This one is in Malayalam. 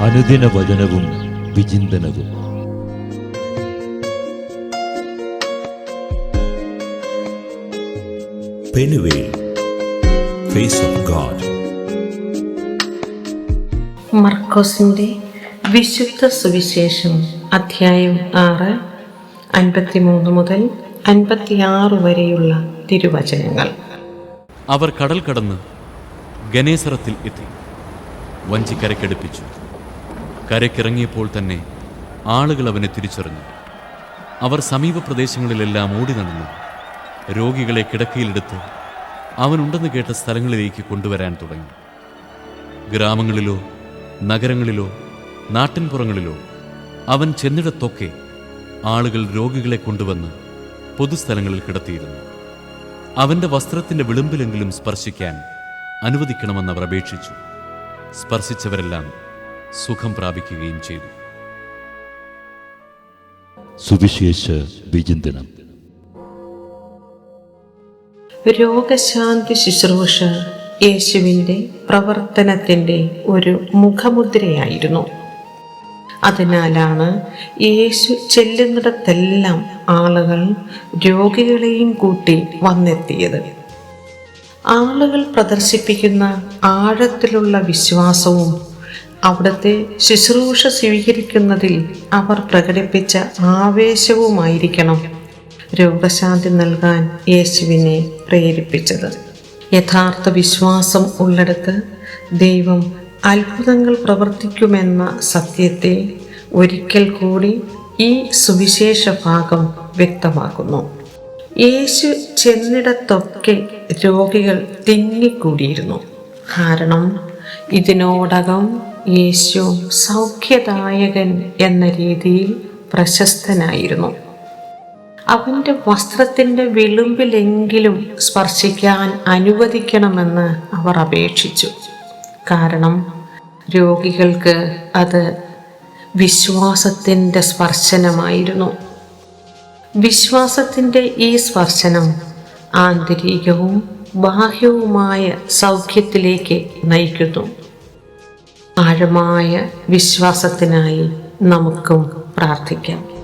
അനുദിന വചനവും വിചിന്തനവും. ഫേസ് ഓഫ് ഗോഡ് മർക്കോസിന്റെ വിശുദ്ധ സുവിശേഷം അധ്യായം ആറ് അൻപത്തിമൂന്ന് മുതൽ അൻപത്തിയാറ് വരെയുള്ള തിരുവചനങ്ങൾ. അവർ കടൽ കടന്ന് ഗണേശ്വരത്തിൽ എത്തി. വഞ്ചി കരക്കടുപ്പിച്ചു കരക്കിറങ്ങിയപ്പോൾ തന്നെ ആളുകൾ അവനെ തിരിച്ചറിഞ്ഞു. അവർ സമീപ പ്രദേശങ്ങളിലെല്ലാം ഓടി നടന്നു. രോഗികളെ കിടക്കയിലെടുത്ത് അവനുണ്ടെന്ന് കേട്ട സ്ഥലങ്ങളിലേക്ക് കൊണ്ടുവരാൻ തുടങ്ങി. ഗ്രാമങ്ങളിലോ നഗരങ്ങളിലോ നാട്ടിൻപുറങ്ങളിലോ അവൻ ചെന്നിടത്തൊക്കെ ആളുകൾ രോഗികളെ കൊണ്ടുവന്ന് പൊതുസ്ഥലങ്ങളിൽ കിടത്തിയിരുന്നു. അവന്റെ വസ്ത്രത്തിന്റെ വിളിമ്പിലെങ്കിലും സ്പർശിക്കാൻ അനുവദിക്കണമെന്ന് അവർ അപേക്ഷിച്ചു. സ്പർശിച്ചവരെല്ലാം സുഖം പ്രാപിക്കുകയും ചെയ്തു. സുവിശേഷ വിചിന്തനം. രോഗശാന്തി ശുശ്രൂഷ യേശുവിന്റെ പ്രവർത്തനത്തിന്റെ ഒരു മുഖമുദ്രയായിരുന്നു. അതിനാലാണ് യേശു ചെല്ലുന്നിടത്തെല്ലാം ആളുകൾ രോഗികളെയും കൂട്ടി വന്നെത്തിയത്. ആളുകൾ പ്രദർശിപ്പിക്കുന്ന ആഴത്തിലുള്ള വിശ്വാസവും അവിടുത്തെ ശുശ്രൂഷ സ്വീകരിക്കുന്നതിൽ അവർ പ്രകടിപ്പിച്ച ആവേശവുമായിരിക്കണം രോഗശാന്തി നൽകാൻ യേശുവിനെ പ്രേരിപ്പിച്ചത്. യഥാർത്ഥ വിശ്വാസം ഉള്ളിടത്ത് ദൈവം അത്ഭുതങ്ങൾ പ്രവർത്തിക്കുമെന്ന സത്യത്തെ ഒരിക്കൽ കൂടി ഈ സുവിശേഷ ഭാഗം വ്യക്തമാക്കുന്നു. യേശു ചെന്നിടത്തൊക്കെ രോഗികൾ തിങ്ങിക്കൂടിയിരുന്നു. കാരണം ഇതിനോടകം യേശു സൗഖ്യദായകൻ എന്ന രീതിയിൽ പ്രശസ്തനായിരുന്നു. അവന്റെ വസ്ത്രത്തിന്റെ വിളുമ്പിലെങ്കിലും സ്പർശിക്കാൻ അനുവദിക്കണമെന്ന് അവർ അപേക്ഷിച്ചു. കാരണം രോഗികൾക്ക് അത് വിശ്വാസത്തിന്റെ സ്പർശനമായിരുന്നു. വിശ്വാസത്തിന്റെ ഈ സ്പർശനം ആന്തരികവും ബാഹ്യവുമായ സൗഖ്യത്തിലേക്ക് നയിക്കുന്നു. ആഴമായ വിശ്വാസത്തിനായി നമുക്കും പ്രാർത്ഥിക്കാം.